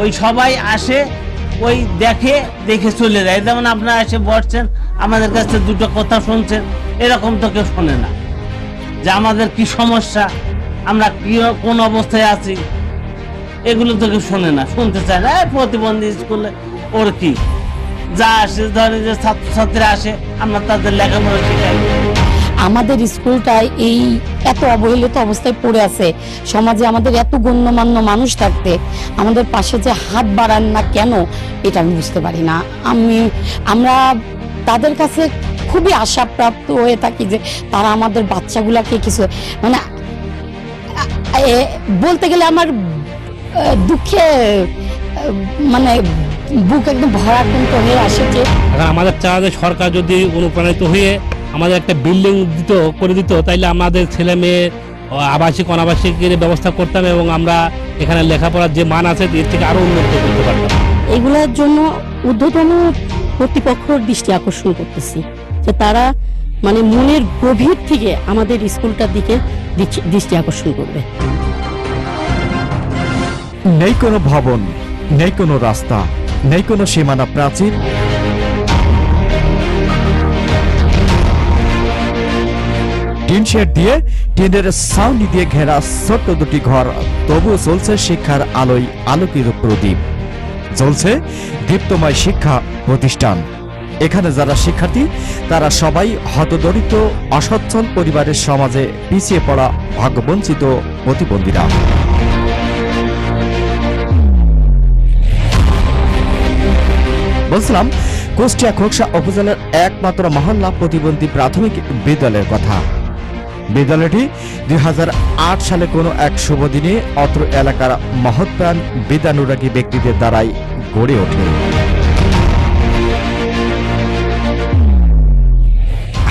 ওই সবাই আসে, ওই দেখে দেখে চলে যায়। যেমন আপনারা এসে বসছেন, আমাদের কাছে দুটো কথা শুনছেন, এরকম তো কেউ শোনে না। যে আমাদের কি সমস্যা, আমরা কি, কোন অবস্থায় আছি, এগুলো তো কেউ শোনে না। শুনতে চায় না প্রতিবন্ধী স্কুলে ওর কি? যা আসে ধরে যে ছাত্রছাত্রীরা আসে, আমরা তাদের লেখাপড়া শেখাই। আমাদের স্কুলটায় এই এত অবহেলিত অবস্থায় পড়ে আছে। সমাজে আমাদের এত গণ্যমান্য মানুষ থাকতে, আমাদের পাশে যে হাত বাড়ান না কেন, এটা আমি বুঝতে পারি না। আমি, আমরা তাদের কাছে খুবই আশাপ্রাপ্ত হয়ে থাকি যে তারা আমাদের বাচ্চাগুলাকে কিছু মানে বলতে গেলে আমার দুঃখে মানে বুক একদম ভরাক্রান্ত হয়ে আসে যে আমাদের চাওয়া যে সরকার যদি অনুপ্রাণিত হয়ে আমাদের একটা বিল্ডিং দিত করে দিত তাইলে আমাদের ছেলে মেয়ে আবাসিক অনাবাসিকের ব্যবস্থা করতাম এবং আমরা এখানে লেখাপড়ার যে মান আছে এর থেকে আরও উন্নত করতে পারতাম। এগুলোর জন্য ঊর্ধ্বতন কর্তৃপক্ষর দৃষ্টি আকর্ষণ করতেছি যে তারা মানে মনের গভীর থেকে আমাদের স্কুলটার দিকে দৃষ্টি- দৃষ্টি আকর্ষণ করবে। নেই কোনো ভবন নেই কোনো রাস্তা নেই কোনো সীমানা প্রাচীর টিন শেড দিয়ে টিনের ছাউনি দিয়ে ঘেরা ছোট্ট দুটি ঘর। তবুও চলছে শিক্ষার আলোয় আলোকিত প্রদীপ। চলছে দীপ্তময় শিক্ষা প্রতিষ্ঠান। এখানে যারা শিক্ষার্থী, তারা সবাই হতদরিদ্র, অসচ্ছল পরিবারের সমাজে পিছিয়ে পড়া ভাগ্যবঞ্চিত প্রতিবন্ধীরা। বলছিলাম, কুষ্টিয়া খোকসা উপজেলার একমাত্র মহল্লা প্রতিবন্ধী প্রাথমিক বিদ্যালয়ের কথা। বিদ্যালয়টি দুই হাজার আট সালে কোনো এক শুভ দিনে অত্র এলাকার মহৎপ্রাণ বিদ্যানুরাগী ব্যক্তিদের দ্বারাই গড়ে ওঠে।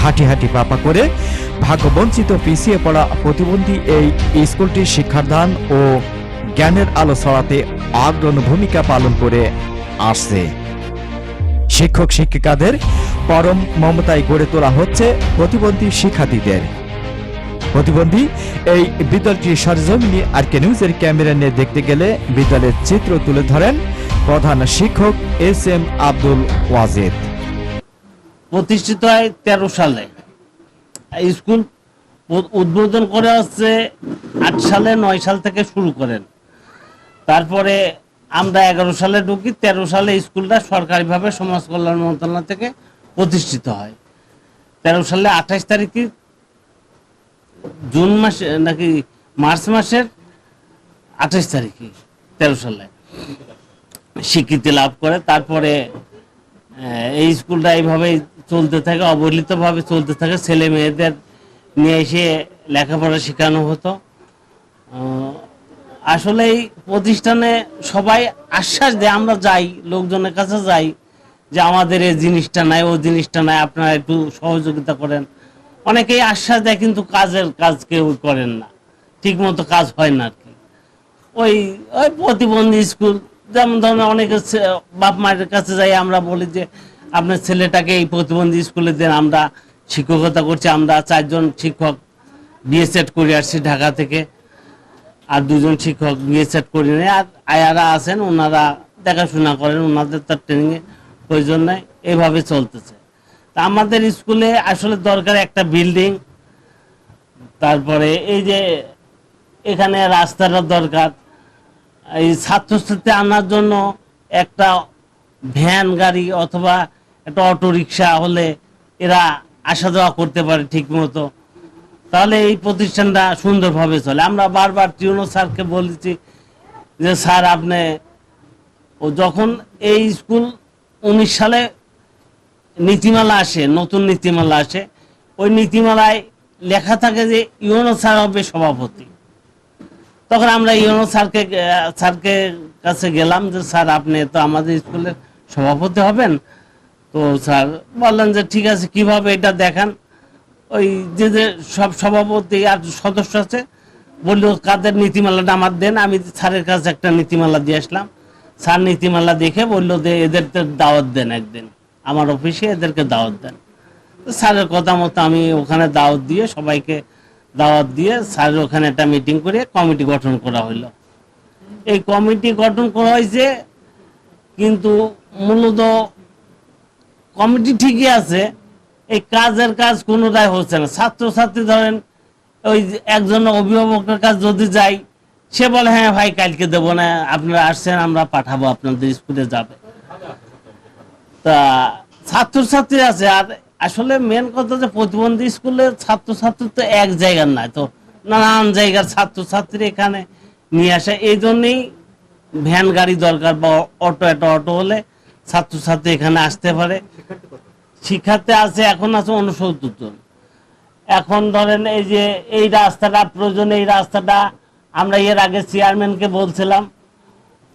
হাঁটি হাঁটি পাপা করে ভাগ্যবঞ্চিত পিছিয়ে পড়া প্রতিবন্ধী এই স্কুলটির শিক্ষাদান ও জ্ঞানের আলো ছড়াতে অগ্রণী ভূমিকা পালন করে আসছে। শিক্ষক শিক্ষিকাদের পরম মমতায় গড়ে তোলা হচ্ছে প্রতিবন্ধী শিক্ষার্থীদের। প্রতিবন্ধী, এই বিদ্যালয়টির সরজমিনি আর কে নিউজের ক্যামেরা নিয়ে দেখতে গেলে বিদ্যালয়ের চিত্র তুলে ধরেন প্রধান শিক্ষক এস এম আব্দুল ওয়াজেদ। প্রতিষ্ঠিত হয় তেরো সালে। স্কুল উদ্বোধন করে হচ্ছে আট সালে, নয় সাল থেকে শুরু করেন। তারপরে আমরা এগারো সালে ঢুকি, তেরো সালে স্কুলটা সরকারিভাবে সমাজ কল্যাণ মন্ত্রণালয় থেকে প্রতিষ্ঠিত হয়। তেরো সালে আঠাশ তারিখে জুন মাসে, নাকি মার্চ মাসের আঠাশ তারিখে, তেরো সালে। স্বীকৃতি লাভ করে, তারপরে এই স্কুলটা এইভাবেই চলতে থাকে, অবহেলিতভাবে চলতে থাকে। ছেলে মেয়েদের নিয়ে এসে লেখাপড়া শেখানো হতো। আসলে এই প্রতিষ্ঠানে সবাই আশ্বাস দেয়, আমরা যাই, লোকজনের কাছে যাই, যে আমাদের এই জিনিসটা নাই, ও জিনিসটা নাই, আপনারা একটু সহযোগিতা করেন। অনেকেই আশ্বাস দেয়, কিন্তু কাজের কাজ কেউ করেন না। ঠিক মতো কাজ হয় না আর কি। ওই ওই প্রতিবন্ধী স্কুল, যেমন ধরনের অনেকে বাপ মায়ের কাছে যাই আমরা বলি যে, আপনার ছেলেটাকে এই প্রতিবন্ধী স্কুলে দেন, আমরা শিক্ষকতা করছি, আমরা চারজন শিক্ষক বিএসএড করে আসছি ঢাকা থেকে, আর দুজন শিক্ষক বিএসএড করে নেয়, আর আয়ারা আছেন, ওনারা দেখাশোনা করেন, ওনাদের তার ট্রেনিংয়ে প্রয়োজন নেই। এভাবে চলতেছে। আমাদের স্কুলে আসলে দরকার একটা বিল্ডিং তারপরে এই যে এখানে রাস্তাটা দরকার। এই ছাত্রছাত্রী আনার জন্য একটা ভ্যান গাড়ি অথবা একটা অটো রিক্সা হলে এরা আসা যাওয়া করতে পারে ঠিক মতো তাহলে এই প্রতিষ্ঠানটা সুন্দরভাবে চলে। আমরা বারবার টিউনো স্যারকে বলেছি যে, স্যার, আপনি ও যখন এই স্কুল উনিশ সালে নীতিমালা আসে, নতুন নীতিমালা আসে। ওই নীতিমালায় লেখা থাকে যে ইউনো স্যার হবে সভাপতি। তখন আমরা ইউনো স্যারকে স্যারকে কাছে গেলাম যে, স্যার, আপনি তো আমাদের স্কুলের সভাপতি হবেন। তো স্যার বললেন যে, ঠিক আছে, কীভাবে এটা দেখান? ওই যে যে সব সভাপতি আর সদস্য আছে, বলল, কাদের নীতিমালাটা আমার দেন, আমি স্যারের কাছে একটা নীতিমালা দিয়ে আসলাম। স্যার নীতিমালা দেখে বলল যে, এদেরকে দাওয়াত দেন একদিন। আমার অফিসে এদেরকে দাওয়াত দেন। স্যারের কথা মতো আমি ওখানে দাওয়াত দিয়ে সবাইকে দাওয়াত দিয়ে স্যারের ওখানে একটা মিটিং করে কমিটি গঠন করা হলো এই কমিটি গঠন করা হয়েছে কিন্তু মূলত কমিটি ঠিকই আছে, এই কাজের কাজ কোনোটাই হচ্ছে না। ছাত্রছাত্রী ধরেন, ওই একজন অভিভাবকের কাজ যদি যাই, সে বলে হ্যাঁ ভাই, কালকে দেবো না, আপনারা আসছেন, আমরা পাঠাবো, আপনাদের স্কুলে যাবে। তা ছাত্রছাত্রী আছে, আর আসলে মেন কথা যে প্রতিবন্ধী স্কুলে ছাত্রছাত্রী তো এক জায়গার নয়, তো নানান জায়গার ছাত্রছাত্রী এখানে নিয়ে আসে। এই জন্যেই ভ্যান গাড়ি দরকার বা অটো একটা অটো হলে ছাত্রছাত্রী এখানে আসতে পারে। শিক্ষার্থী আছে, এখন আছে উনসত্তর জন। এখন ধরেন এই যে এই রাস্তাটা, প্রয়োজন এই রাস্তাটা, আমরা এর আগে চেয়ারম্যানকে বলছিলাম,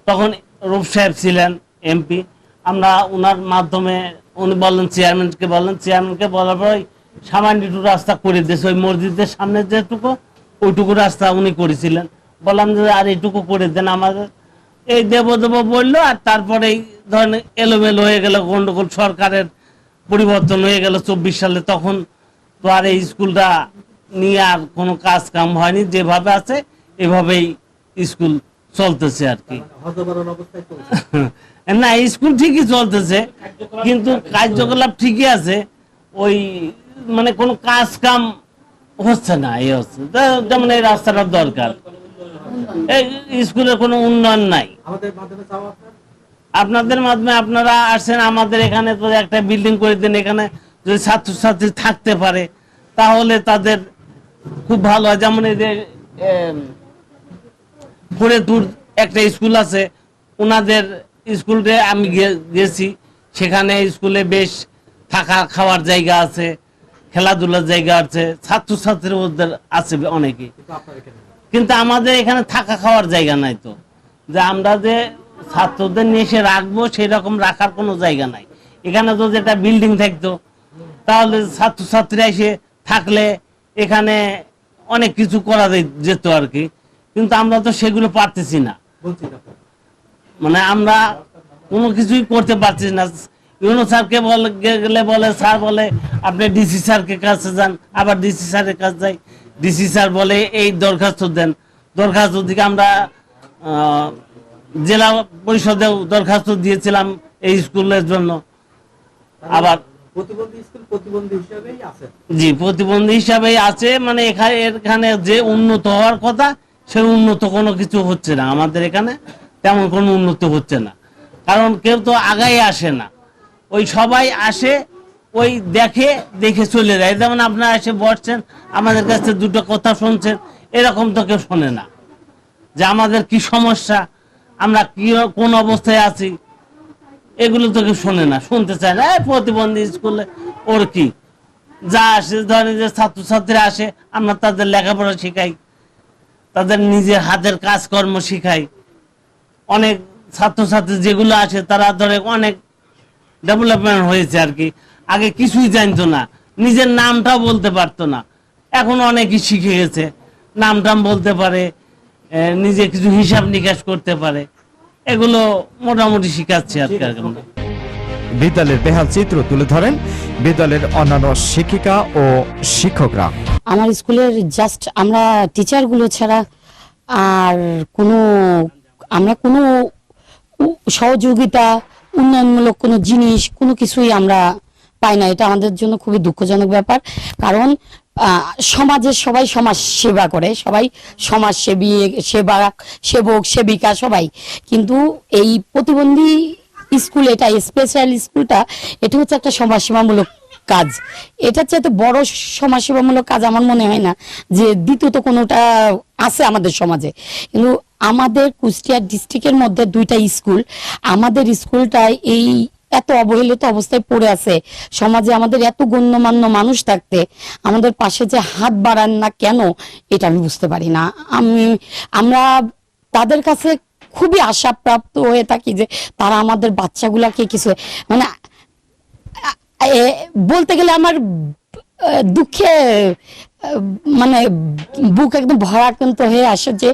তখন রূপ সাহেব ছিলেন এমপি আমরা ওনার মাধ্যমে উনি বললেন চেয়ারম্যানকে বললেন চেয়ারম্যানকে বলার পর সামান্য একটু রাস্তা করে দিয়েছে। ওই মসজিদের সামনে যেটুকু ওইটুকু রাস্তা উনি করেছিলেন। বললাম যে আর এইটুকু করে দেন আমাদের। এই দেব দেব বলল আর তারপরে ধরেন এলোমেলো হয়ে গেল গন্ডগোল সরকারের পরিবর্তন হয়ে গেল চব্বিশ সালে। তখন তো আর এই স্কুলটা নিয়ে আর কোনো কাজ কাম হয়নি। যেভাবে আছে এভাবেই স্কুল চলতেছে আর কি। না স্কুল ঠিকই চলতেছে কিন্তু কার্যকলাপ ঠিকই আছে ওই মানে কোনো কাজ কাম হচ্ছে না এই হচ্ছে। যেমন এই রাস্তাটার দরকার। এই স্কুলের কোনো উন্নয়ন নাই। আপনাদের মাধ্যমে আপনারা আসছেন আমাদের এখানে তো একটা বিল্ডিং করে দেন এখানে যদি ছাত্রছাত্রী থাকতে পারে তাহলে তাদের খুব ভালো হয়। যেমন এই যে ফরিদপুর একটা স্কুল আছে ওনাদের স্কুলে আমি গেছি। সেখানে স্কুলে বেশ থাকা খাওয়ার জায়গা আছে, খেলাধুলার জায়গা আছে, ছাত্রছাত্রীর মধ্যে আছে অনেকে। কিন্তু আমাদের এখানে থাকা খাওয়ার জায়গা নাই তো। যে আমরা যে ছাত্রদের নিয়ে এসে রাখব সেই রকম রাখার কোনো জায়গা নাই। এখানে যদি একটা বিল্ডিং থাকতো, তাহলে ছাত্রছাত্রীরা এসে থাকলে এখানে অনেক কিছু করা যেত আর কি। কিন্তু আমরা তো সেগুলো পারতেছি না। মানে আমরা কোনো কিছুই করতে পারছি না। ইউনো স্যারকে বলে গেলে বলে স্যার বলে আপনি ডিসি স্যারকে কাছে যান আবার ডিসি স্যারের কাছে যাই। ডিসি স্যার বলে এই দরখাস্ত দেন। দরখাস্ত দিকে আমরা জেলা পরিষদেও দরখাস্ত দিয়েছিলাম এই স্কুলের জন্য। আবার প্রতিবন্ধী স্কুল প্রতিবন্ধী হিসাবেই জি প্রতিবন্ধী হিসাবে আছে। মানে এখানে এখানে যে উন্নত হওয়ার কথা সে উন্নত কোনো কিছু হচ্ছে না। আমাদের এখানে তেমন কোনো উন্নত হচ্ছে না। কারণ কেউ তো আগাই আসে না। ওই সবাই আসে, ওই দেখে দেখে চলে যায়। যেমন আপনারা এসে বসছেন, আমাদের কাছে দুটো কথা শুনছেন, এরকম তো কেউ শোনে না। যে আমাদের কি সমস্যা, আমরা কি, কোন অবস্থায় আছি, এগুলো তো কেউ শোনে না। শুনতে চায় না প্রতিবন্ধী স্কুলে ওর কি? যা আসে, ধরেন যে ছাত্রছাত্রী আসে, আমরা তাদের লেখাপড়া শেখাই, তাদের নিজের হাতের কাজকর্ম শেখাই। অনেক ছাত্রছাত্রী যেগুলো আছে তারা ধরে অনেক ডেভেলপমেন্ট হয়েছে আর কি। আগে কিছুই জানতো না। নিজের নামটাও বলতে পারতো না। এখন অনেকই শিখে গেছে। নাম টাম বলতে পারে নিজে কিছু হিসাব নিকাশ করতে পারে। এগুলো মোটামুটি শিখাচ্ছে আর। বিদ্যালয়ের বেহাল চিত্র তুলে ধরেন বিদ্যালয়ের অন্যান্য শিক্ষিকা ও শিক্ষকরা। আমার স্কুলের জাস্ট আমরা টিচারগুলো ছাড়া আর কোনো আমরা কোনো সহযোগিতা, উন্নয়নমূলক কোনো জিনিস, কোনো কিছুই আমরা পাই না। এটা আমাদের জন্য খুবই দুঃখজনক ব্যাপার। কারণ সমাজের সবাই সমাজ সেবা করে। সবাই সমাজ সেবী সেবা সেবক, সেবিকা সবাই। কিন্তু এই প্রতিবন্ধী স্কুল, এটা স্পেশাল স্কুলটা, এটা হচ্ছে একটা সমাজসেবামূলক কাজ। এটার চাইতে বড় সমাজসেবামূলক কাজ আমার মনে হয় না যে দ্বিতীয়ত কোনোটা আছে আমাদের সমাজে। কিন্তু আমাদের কুষ্টিয়া ডিস্ট্রিক্টের মধ্যে দুইটা স্কুল। আমাদের স্কুলটায় এই এত অবহেলিত অবস্থায় পড়ে আছে। সমাজে আমাদের এত গণ্যমান্য মানুষ থাকতে, আমাদের পাশে যে হাত বাড়ান না কেন, এটা আমি বুঝতে পারি না। আমি, আমরা তাদের কাছে খুবই আশাপ্রাপ্ত হয়ে থাকি যে তারা আমাদের বাচ্চাগুলাকে কিছু মানে বলতে গেলে আমার দুঃখে মানে বুক একদম ভরাক্রান্ত হয়ে আসে যে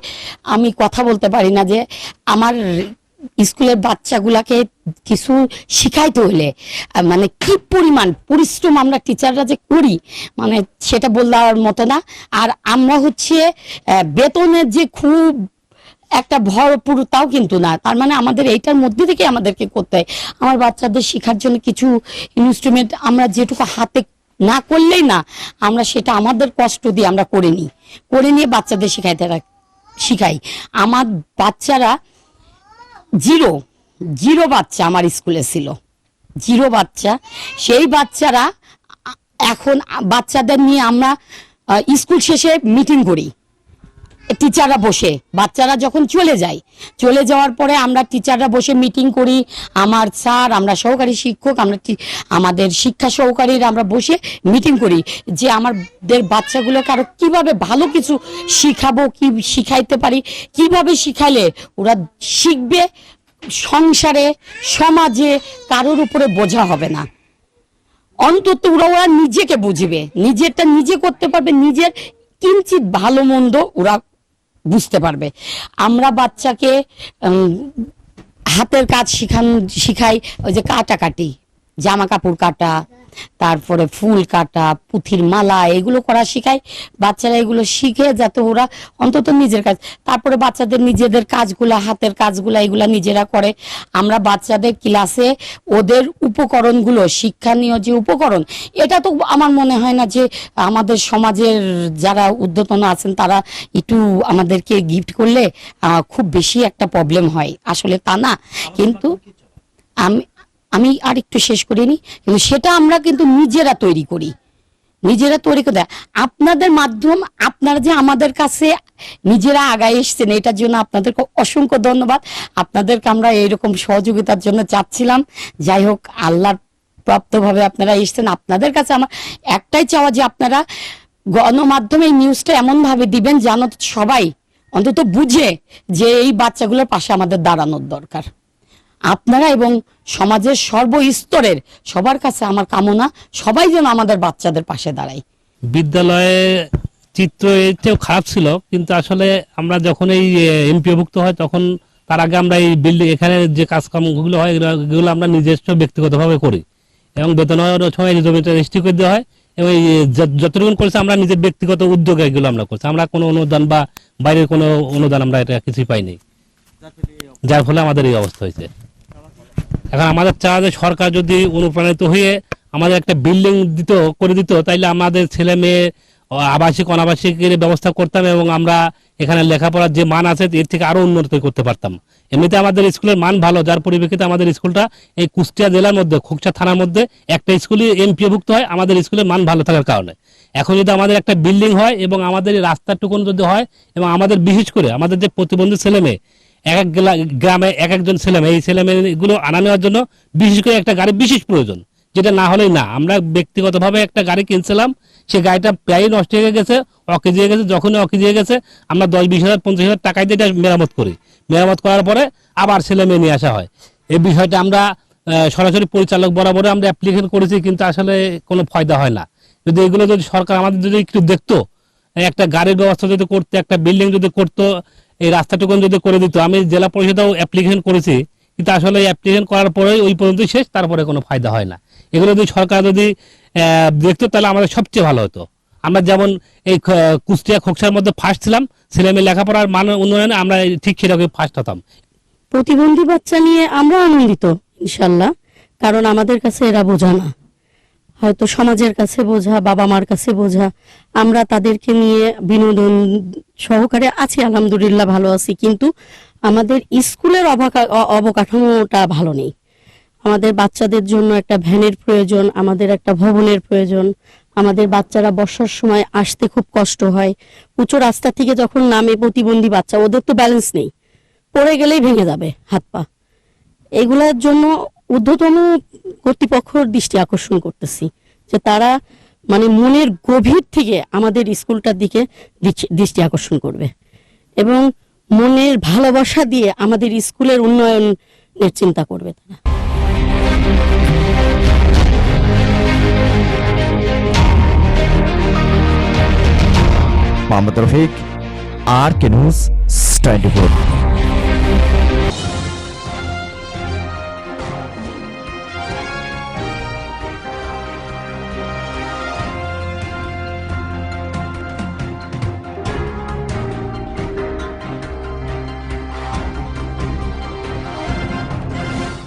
আমি কথা বলতে পারি না, যে আমার স্কুলের বাচ্চাগুলাকে কিছু শিখাইতে হলে মানে কি পরিমাণ পরিশ্রম আমরা টিচাররা যে করি মানে সেটা বলার মতো না। আর আমরা হচ্ছে বেতনের যে খুব একটা ভরপুরতাও কিন্তু না। তার মানে আমাদের এইটার মধ্যে থেকে আমাদেরকে করতে হয়। আমার বাচ্চাদের শেখার জন্য কিছু ইনস্ট্রুমেন্ট আমরা যেটুকু হাতে না করলেই না, আমরা সেটা আমাদের কষ্ট দিয়ে আমরা করে নিই। করে নিয়ে বাচ্চাদের শেখাইতে শিখাই। আমার বাচ্চারা জিরো জিরো বাচ্চা আমার স্কুলে ছিল। জিরো বাচ্চা। সেই বাচ্চারা এখন বাচ্চাদের নিয়ে আমরা স্কুল শেষে মিটিং করি। টিচাররা বসে, বাচ্চারা যখন চলে যায়, চলে যাওয়ার পরে আমরা টিচাররা বসে মিটিং করি, আমার স্যার, আমরা সহকারী শিক্ষক, আমরা আমাদের শিক্ষা সহকারীরা আমরা বসে মিটিং করি যে আমাদের বাচ্চাগুলোকে আরও কীভাবে ভালো কিছু শিখাবো, কি শিখাইতে পারি, কীভাবে শিখাইলে ওরা শিখবে, সংসারে, সমাজে কারোর উপরে বোঝা হবে না। অন্তত ওরা ওরা নিজেকে বুঝবে, নিজেরটা নিজে করতে পারবে, নিজের কিঞ্চিত ভালো মন্দ ওরা বুঝতে পারবে। আমরা বাচ্চাকে হাতের কাজ শিখান শিখাই ওই যে কাটাকাটি জামা কাপড় কাটা তারপরে ফুল কাটা পুঁথির মালা এগুলো করা শিখাই বাচ্চারা এগুলো শিখে যাতে ওরা অন্তত নিজের কাজ তারপরে বাচ্চাদের নিজেদের কাজগুলা হাতের কাজগুলা এগুলা নিজেরা করে। আমরা বাচ্চাদের ক্লাসে ওদের উপকরণগুলো শিক্ষানীয় যে উপকরণ এটা তো আমার মনে হয় না যে আমাদের সমাজের যারা উদ্যতন আছেন তারা একটু আমাদেরকে গিফট করলে আহ, খুব বেশি একটা প্রবলেম হয়। আসলে তা না। কিন্তু আমি আমি আর একটু শেষ করিনি কিন্তু সেটা আমরা কিন্তু নিজেরা তৈরি করি। নিজেরা তৈরি করে। আপনাদের মাধ্যম, আপনারা যে আমাদের কাছে নিজেরা আগায় এসছেন, এটার জন্য আপনাদেরকে অসংখ্য ধন্যবাদ। আপনাদেরকে আমরা এইরকম সহযোগিতার জন্য চাচ্ছিলাম। যাই হোক, আল্লাহর প্রাপ্তভাবে আপনারা এসছেন। আপনাদের কাছে আমার একটাই চাওয়া যে আপনারা গণমাধ্যমে এই নিউজটা এমন ভাবে দিবেন যেন সবাই অন্তত বুঝে যে এই বাচ্চাগুলোর পাশে আমাদের দাঁড়ানোর দরকার। আপনারা এবং সমাজের সর্বস্তরের সবার কাছে আমার কামনা, সবাই যেন আমাদের বাচ্চাদের পাশে দাঁড়ায়। বিদ্যালয়ে চিত্র এর চেয়েও খারাপ ছিল, কিন্তু আসলে আমরা যখন এই এমপিওভুক্ত হয়, তখন তার আগে আমরা এই বিল্ডিং এখানে যে কাজকর্মগুলো হয়, এগুলো আমরা নিজস্ব ব্যক্তিগতভাবে করি। এবং বেতন সময় জমিটা রেজিস্ট্রি করে দেওয়া হয়, এবং এই যত- যতটুকু করেছে আমরা নিজের ব্যক্তিগত উদ্যোগে এগুলো আমরা করছি। আমরা কোনো অনুদান বা বাইরের কোনো অনুদান আমরা এটা কিছুই পাইনি। যার ফলে আমাদের এই অবস্থা হয়েছে। এখন আমাদের চাওয়া যে সরকার যদি অনুপ্রাণিত হয়ে আমাদের একটা বিল্ডিং দিত, করে দিত, তাইলে আমাদের ছেলে মেয়ে আবাসিক, অনাবাসিকের ব্যবস্থা করতাম এবং আমরা এখানে লেখাপড়ার যে মান আছে, এর থেকে আরও উন্নত করতে পারতাম। এমনিতে আমাদের স্কুলের মান ভালো, যার পরিপ্রেক্ষিতে আমাদের স্কুলটা এই কুষ্টিয়া জেলার মধ্যে, খোকচা থানার মধ্যে একটা স্কুলে এমপিওভুক্ত হয়, আমাদের স্কুলের মান ভালো থাকার কারণে। এখন যদি আমাদের একটা বিল্ডিং হয় এবং আমাদের রাস্তাটুকুন যদি হয় এবং আমাদের বিশেষ করে আমাদের যে প্রতিবন্ধী ছেলে মেয়ে এক এক গ্রামে এক একজন ছেলে মেয়ে এই ছেলে মেয়েগুলো আনা নেওয়ার জন্য বিশেষ করে একটা গাড়ি বিশেষ প্রয়োজন। যেটা না হলেই না। আমরা ব্যক্তিগতভাবে একটা গাড়ি কিনছিলাম, সে গাড়িটা প্রায় নষ্ট হয়ে গেছে, অকেজি হয়ে গেছে, যখনই অকেজি হয়ে গেছে, আমরা দশ, বিশ হাজার, পঞ্চাশ হাজার টাকায় দিয়ে এটা মেরামত করি। মেরামত করার পরে আবার ছেলে মেয়ে নিয়ে আসা হয়। এই বিষয়টা আমরা সরাসরি পরিচালক বরাবরে আমরা অ্যাপ্লিকেশন করেছি, কিন্তু আসলে কোনো ফায়দা হয় না। যদি এগুলো যদি সরকার আমাদের যদি একটু দেখতো, একটা গাড়ির ব্যবস্থা যদি করতে, একটা বিল্ডিং যদি করতো এই রাস্তাটুকুন যদি করে দিত, আমি জেলা পরিষদেও অ্যাপ্লিকেশন করেছি, কিন্তু আসলে অ্যাপ্লিকেশন করার পরে ওই পর্যন্ত শেষ, তারপরে কোনো ফায়দা হয় না। এগুলো যদি সরকার যদি দেখতো, তাহলে আমাদের সবচেয়ে ভালো হতো। আমরা যেমন এই কুষ্টিয়া খোকসার মধ্যে ফার্স্ট ছিলাম ছেলে মেয়ে লেখাপড়ার মান উন্নয়নে আমরা ঠিক সেরকম ফার্স্ট হতাম। প্রতিবন্ধী বাচ্চা নিয়ে আমরা আনন্দিত, ইনশাল্লাহ। কারণ আমাদের কাছে এরা বোঝা না। হয়তো সমাজের কাছে বোঝা বাবা মার কাছে বোঝা। আমরা তাদেরকে নিয়ে বিনোদন সহকারে আছি, আলহামদুলিল্লাহ ভালো আছি। কিন্তু আমাদের স্কুলের অবকাঠামোটা ভালো নেই। আমাদের বাচ্চাদের জন্য একটা ভ্যানের প্রয়োজন, আমাদের একটা ভবনের প্রয়োজন। আমাদের বাচ্চারা বর্ষার সময় আসতে খুব কষ্ট হয়। উঁচু রাস্তা থেকে যখন নামে প্রতিবন্ধী বাচ্চা, ওদের তো ব্যালেন্স নেই। পড়ে গেলেই ভেঙে যাবে হাত পা এগুলার জন্য ঊর্ধ্বতন কর্তৃপক্ষর দৃষ্টি আকর্ষণ করতেছি যে তারা মানে মনের গভীর থেকে আমাদের স্কুলটার দিকে দৃষ্টি- আকর্ষণ করবে এবং মনের ভালোবাসা দিয়ে আমাদের স্কুলের উন্নয়নের চিন্তা করবে তারা। Mohammad Rafiq, R K news twenty